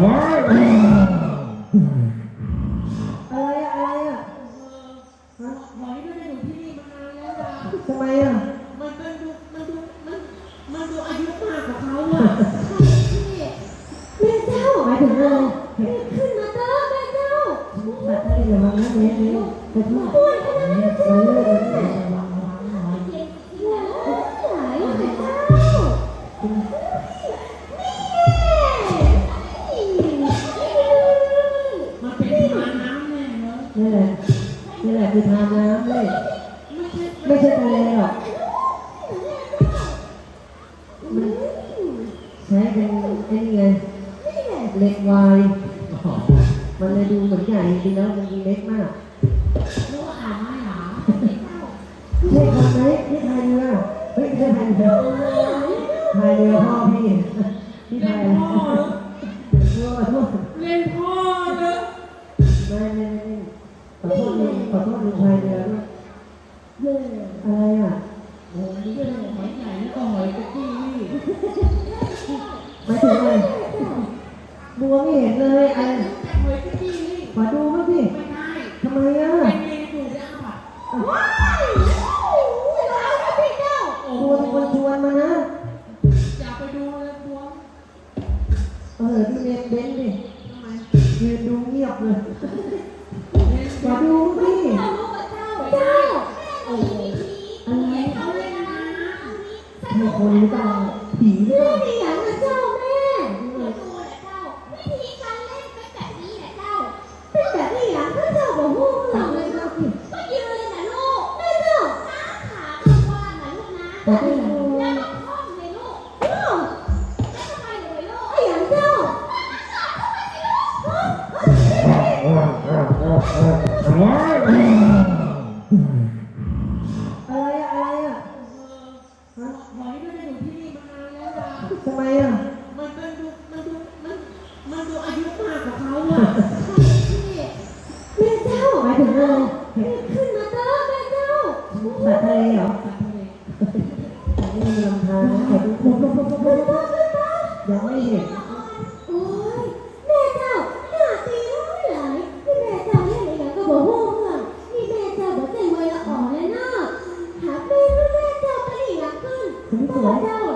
อะไรอะอะไรอะฮะหอยไม่ได้อยู่ที่นี่มานานแล้วนะทำไมอะมันเป็นดูมันดูมันมันดูอายุมากกว่าเขาอะแม่เจ้าหมายถึงอะไรขึ้นมาเด้อแม่เจ้าบัตรอะไรระวังนะเนี้เนี้ยไปทั่วป่วยขนาดนั้นเออเออเออไหนแม่เจ้า นี่แหละคือทานน้ำเลยไม่ใช่ไม่ใช่ทะเลหรอกมันใช้เป็นไอ้นี่ไงเหล็กวายมันเลยดูเหมือนใหญ่จริงๆแล้วมันเล็กมากรู้ว่าอ่านไม่หาใช่คนไหมที่พายเรือเฮ้ยไม่ใช่พายเรือพายเรือพ่อพี่พี่เล่พานยพ่อเรือขอโทษเล่นพ่อเนอะไม่ไม่ไม่ ขอโทษลุงขอโทษลุงพายเรือด้วยอะไรอะโอ้ยนี่ก็หอยใหญ่แล้วก็หอยตะกี้นี่หมายถึงอะไรบัวไม่เห็นเลยอะไรหอยตะกี้ขอดูมั้างพี่ไม่ได้ทำไมอะเป็นเมนูได้อะโอ้บัวเป็นคนชวนมานะอย่าไปดูเลยบัวเออพี่เน็ตเบนดิทำไมยืนดูเงียบเลย เล่นขอดูพี่เจ้าโอ้โหอะไรเขาเล่นน้มีคนหรือเปล่าผีหรือเปล่าไม่ อะไรอะอะไรอะฮะำหอยไม่ได้อยู่ที่นี่มานานแล้วนะทำไมอะมันเป็นดูมันดูมันมันดูอายุมากกว่าเขาอะแม่เจ้าหมายถึงอะไรขึ้นมาเด้อแม่เจ้าสัตว์ทะเลเหรอสัตว์ทะเลอันนี้มีลำธารนะขอดูปุ๊บปุ๊บปุ๊บปุ๊บปุ๊บยังไม่เห็น โอ้ยแม่เจ้าหน้าตีน้อยหลายที่แม่เจ้าเล่นอะไรก็บอกว่าเพื่อนนี่แม่เจ้าบอกใจไวละอ่อนเลยนะหาแม่ว่าแม่เจ้าไปอีก อย่า